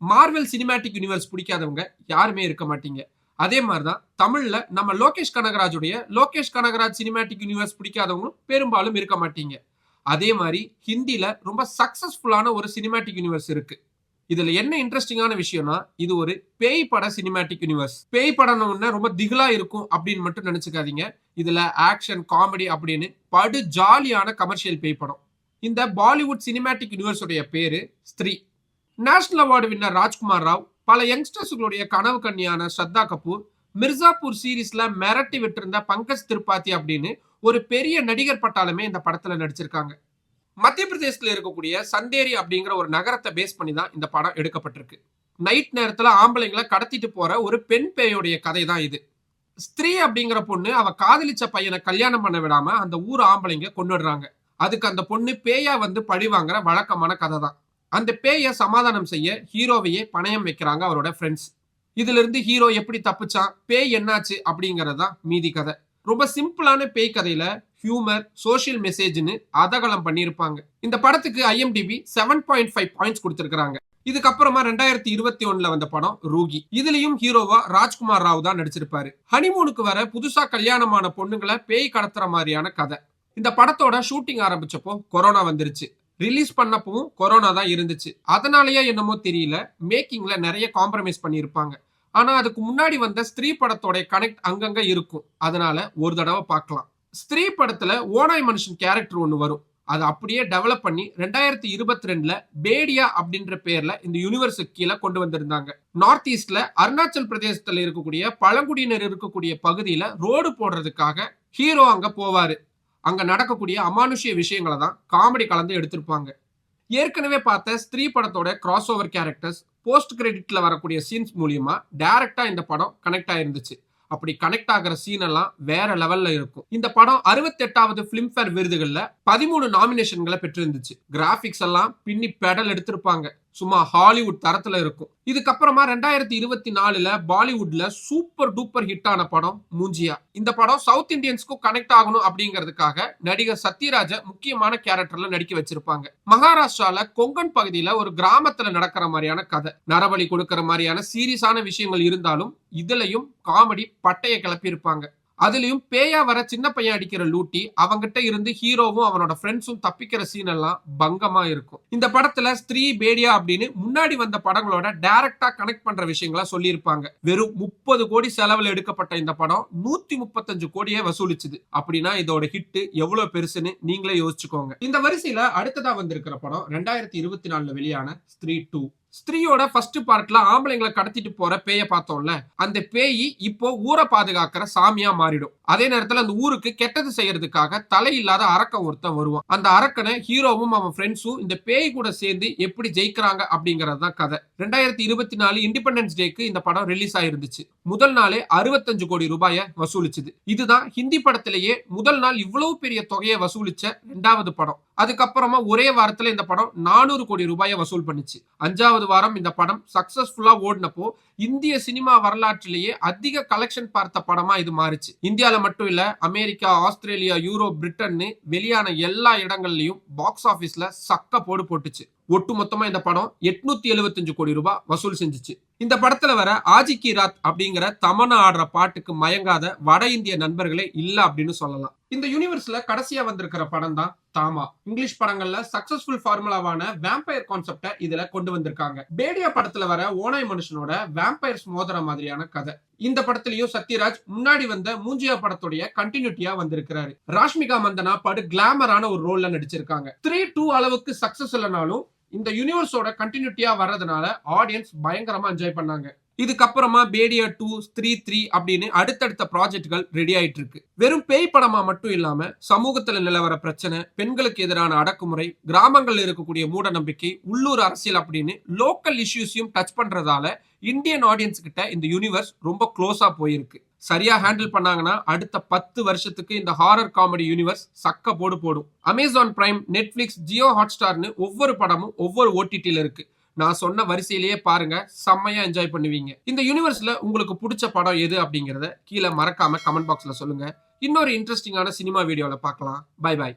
Marvel cinematic universe பிடிக்காதவங்க யாருமே இருக்க மாட்டீங்க. அதே மாதிரி தான் தமிழில் நம்ம லோகேஷ் கனகராஜுடைய லோகேஷ் கனகராஜ் சினிமேட்டிக் யூனிவர்ஸ் பிடிக்காதவங்களும் பெரும்பாலும் இருக்க மாட்டீங்க. அதே மாதிரி ஹிந்தியில் ரொம்ப சக்சஸ்ஃபுல்லான ஒரு சினிமேட்டிக் யூனிவர்ஸ் இருக்கு. இதுல என்ன இன்ட்ரெஸ்டிங்கான விஷயம்னா இது ஒரு பேய் பட சினிமேட்டிக் யூனிவர்ஸ் பேய் படம்னு ரொம்ப திகிலா இருக்கும் அப்படின்னு மட்டும் நினைச்சுக்காதீங்க. இதுல ஆக்ஷன் காமெடி அப்படின்னு படு ஜாலியான கமர்ஷியல் பேய் படம். இந்த பாலிவுட் சினிமேட்டிக் யூனிவர்ஸுடைய பேரு Stree. National award winner Rajkummar Rao பல யங்ஸ்டர்ஸ்களுடைய கனவு கன்னியான ஸ்ரத்தா கபூர் மிர்சாப்பூர் சீரீஸ்ல மிரட்டி விட்டிருந்த பங்கஜ் திரிபாதி அப்படின்னு ஒரு பெரிய நடிகர் பட்டாலுமே இந்த படத்துல நடிச்சிருக்காங்க. மத்திய பிரதேசத்தில் இருக்கக்கூடிய சந்தேரி அப்படிங்கிற ஒரு நகரத்தை பேஸ் பண்ணி தான் இந்த படம் எடுக்கப்பட்டிருக்கு. நைட் நேரத்துல ஆம்பளைங்களை கடத்திட்டு போற ஒரு பெண் பேயோடைய கதை தான் இது. ஸ்திரீ அப்படிங்கிற பொண்ணு அவ காதலிச்ச பையனை கல்யாணம் பண்ண விடாம அந்த ஊர் ஆம்பளைங்க கொண்டுடுறாங்க அதுக்கு அந்த பொண்ணு பேயா வந்து பழி வாங்குற வழக்கமான கதை தான் அந்த பேயை சமாதானம் செய்ய ஹீரோவையே பணயம் வைக்கிறாங்க அவரோட ஃப்ரெண்ட்ஸ் இதுல இருந்து ஹீரோ எப்படி தப்பிச்சான்? பேய் என்னாச்சு அப்படிங்கிறது தான் மீதி கதை. ரொம்ப சிம்பிளான பேய் கதையில ஹியூமர் சோஷியல் மெசேஜ்னு அதகலம் பண்ணியிருப்பாங்க. இந்த படத்துக்கு IMDb seven point five points கொடுத்துருக்காங்க இதுக்கப்புறமா ரெண்டாயிரத்தி இருபத்தி ஒண்ணுல வந்த படம் ரூகி. இதுலயும் ஹீரோவா ராஜ்குமார் ராவ் தான் நடிச்சிருப்பாரு. ஹனிமூனுக்கு வர புதுசா கல்யாணமான பொண்ணுங்களை பேய் கடத்துற மாதிரியான கதை. இந்த படத்தோட ஷூட்டிங் ஆரம்பிச்சப்போ கொரோனா வந்துருச்சு. ரிலீஸ் பண்ணப்பவும் கொரோனா தான் இருந்துச்சு. அதனாலயே என்னமோ தெரியல. மேக்கிங்ல நிறைய காம்ப்ரமைஸ் பண்ணியிருப்பாங்க. ஆனா அதுக்கு முன்னாடி வந்த ஸ்திரீ படத்தோட கனெக்ட் அங்கங்க இருக்கும். அதனால ஒரு தடவை பார்க்கலாம். ஸ்திரீ படத்துல ஓனாய் மனுஷன் கேரக்டர் ஒன்று வரும். அதை அப்படியே டெவலப் பண்ணி ரெண்டாயிரத்தி இருபத்தி ரெண்டுல பேடியா அப்படின்ற பேர்ல இந்த யூனிவர்ஸுக்கு கீழே கொண்டு வந்திருந்தாங்க. நார்த் ஈஸ்ட்ல அருணாச்சல் பிரதேசத்துல இருக்கக்கூடிய பழங்குடியினர் இருக்கக்கூடிய பகுதியில ரோடு போடுறதுக்காக ஹீரோ அங்க போவாரு. அங்க நடக்கக்கூடிய அமானுஷ்ய விஷயங்களை தான் காமெடி கலந்து எடுத்திருப்பாங்க. ஏற்கனவே பார்த்த ஸ்திரீ படத்தோட கிராஸ் ஓவர் கேரக்டர்ஸ் போஸ்ட் கிரெடிட்ல வரக்கூடிய சீன்ஸ் மூலியமா டைரக்டா இந்த படம் கனெக்ட் ஆயிருந்துச்சு. அப்படி கனெக்ட் ஆகிற சீன் எல்லாம் வேற லெவல்ல இருக்கும். இந்த படம் அறுபத்தி எட்டாவது பிலிம்ஃபேர் விருதுகள்ல பதிமூணு நாமினேஷன்களை பெற்றிருந்துச்சு. கிராபிக்ஸ் எல்லாம் பின்னி பெடல் எடுத்திருப்பாங்க. சும்மா ஹாலிவுட் தரத்துல இருக்கும். இதுக்கப்புறமா ரெண்டாயிரத்தி இருபத்தி நாலுல பாலிவுட்ல சூப்பர் டூப்பர் ஹிட் ஆன படம் மூஞ்சியா. இந்த படம் சவுத் இந்தியன்ஸ்க்கும் கனெக்ட் ஆகணும் அப்படிங்கிறதுக்காக நடிகர் சத்யராஜ முக்கியமான கேரக்டர்ல நடிக்க வச்சிருப்பாங்க. மகாராஷ்டிரால கொங்கன் பகுதியில ஒரு கிராமத்துல நடக்கிற மாதிரியான கதை. நரபலி கொடுக்கிற மாதிரியான சீரியஸான விஷயங்கள் இருந்தாலும் இதுலயும் காமெடி பட்டையை கிளப்பி இருப்பாங்க அதுலயும் பேயா வர சின்ன பையன் அடிக்கிற லூட்டி அவங்கிட்ட இருந்து ஹீரோவும் அவனோட ஃப்ரெண்ட்ஸும் தப்பிக்கிற சீன் எல்லாம் பங்கமா இருக்கும். இந்த படத்துல ஸ்திரீ பேடியா அப்படின்னு முன்னாடி வந்த படங்களோட டைரக்டா கனெக்ட் பண்ற விஷயங்களா சொல்லியிருப்பாங்க. வெறும் முப்பது கோடி செலவுல எடுக்கப்பட்ட இந்த படம் நூத்தி முப்பத்தஞ்சு கோடியே வசூலிச்சுது. அப்படின்னா இதோட ஹிட் எவ்வளவு பெருசுன்னு நீங்களே யோசிச்சுக்கோங்க. இந்த வரிசையில அடுத்ததா வந்திருக்கிற படம் ரெண்டாயிரத்தி இருபத்தி நாலுல வெளியான ஸ்திரீ டூ ஸ்திரீயோட ஃபர்ஸ்ட் பார்ட்ல ஆம்பளைங்களை கடத்திட்டு போற பேய பார்த்தோம்ல அந்த பேய் இப்போ ஊரை பாதுகாக்கிற சாமியா மாறிடும். அதே நேரத்துல அந்த ஊருக்கு கெட்டது செய்யறதுக்காக தலை இல்லாத அரக்கன் ஒருத்தன் வருவான். அந்த அரக்கனை ஹீரோவும் அவன் ஃப்ரெண்ட்ஸும் இந்த பேய் கூட சேர்ந்து எப்படி ஜெயிக்கிறாங்க அப்படிங்கறது தான் கதை. ரெண்டாயிரத்தி இருபத்தி நாலு இண்டிபெண்டன்ஸ் டேக்கு இந்த படம் ரிலீஸ் ஆயிருந்துச்சு. முதல் நாளே அறுபத்தஞ்சு கோடி ரூபாய வசூலிச்சது. இதுதான் ஹிந்தி படத்திலேயே முதல் நாள் இவ்வளவு பெரிய தொகையை வசூலிச்ச ரெண்டாவது படம். அதுக்கப்புறமா ஒரே வாரத்துல இந்த படம் நானூறு கோடி ரூபாயை வசூல் பண்ணுச்சு. அஞ்சாவது வாரம் இந்த படம் சக்சஸ்ஃபுல்லா ஓடினப்போ இந்திய சினிமா வரலாற்றிலேயே அதிக கலெக்ஷன் பார்த்த படமா இது மாறுச்சு. இந்தியால மட்டும் இல்ல அமெரிக்கா ஆஸ்திரேலியா யூரோப் பிரிட்டன்னு வெளியான எல்லா இடங்கள்லயும் பாக்ஸ் ஆபீஸ்ல சக்க போடு போட்டுச்சு. ஒட்டு மொத்தமா இந்த படம் எட்நூத்தி எழுபத்தஞ்சு கோடி ரூபாய் வசூல் செஞ்சுச்சு. இந்த படத்துல வர ஆஜி கி ராத் அப்படிங்கிற தமனா ஆடுற பாட்டுக்கு மயங்காத வட இந்திய நண்பர்களே இல்ல அப்படின்னு சொல்லலாம். இந்த யூனிவர்ஸ்ல கடைசியா வந்திருக்கிற படம் தான் தாமா. இங்கிலீஷ் படங்கள்ல சக்சஸ்ஃபுல் ஃபார்முலாவான வேம்பயர் கான்செப்ட இதுல கொண்டு வந்திருக்காங்க. பேடியா படத்துல வர ஓனாய் மனுஷனோட வேம்பயர்ஸ் மோதிர மாதிரியான கதை. இந்த படத்திலயும் சத்யராஜ் முன்னாடி வந்த மூஞ்சியா படத்துடைய கண்டினியூட்டியா வந்திருக்கிறாரு. ராஷ்மிகா மந்தனா படு கிளாமரான ஒரு ரோல்ல நடிச்சிருக்காங்க. த்ரீ டூ அளவுக்கு சக்சஸ் இல்லைனாலும் இந்த யூனிவர்ஸோட கண்டினியூட்டியா வர்றதுனால ஆடியன்ஸ் பயங்கரமா என்ஜாய் பண்ணாங்க. இதுக்கப்புறமா பேடியா டூ த்ரீ த்ரீ அப்படின்னு அடுத்தடுத்த ப்ராஜெக்ட்கள் ரெடி ஆயிட்டு இருக்கு. வெறும் பேய் படமா மட்டும் இல்லாம சமூகத்துல நிலவர பிரச்சனை பெண்களுக்கு எதிரான அடக்குமுறை கிராமங்கள்ல இருக்கக்கூடிய மூட நம்பிக்கை உள்ளூர் அரசியல் அப்படின்னு லோக்கல் இஷ்யூஸையும் டச் பண்றதால இந்தியன் ஆடியன்ஸ் கிட்ட இந்த யூனிவர்ஸ் ரொம்ப க்ளோஸா போயிருக்கு. சரியா ஹேண்டில் பண்ணாங்கன்னா அடுத்த பத்து வருஷத்துக்கு இந்த ஹாரர் காமெடி யூனிவர்ஸ் சக்க போடு போடும். அமேசான் பிரைம் நெட்ஃபிளிக்ஸ் ஜியோ ஹாட்ஸ்டார்னு ஒவ்வொரு படமும் ஒவ்வொரு ஓடிடியில் இருக்கு. நான் சொன்ன வரிசையிலேயே பாருங்க செம்மையா என்ஜாய் பண்ணுவீங்க. இந்த யூனிவர்ஸ்ல உங்களுக்கு பிடிச்ச படம் எது அப்படிங்கறத கீழே மறக்காம கமெண்ட் பாக்ஸ்ல சொல்லுங்க. இன்னொரு இன்ட்ரெஸ்டிங்கான சினிமா வீடியோவில் பார்க்கலாம். Bye bye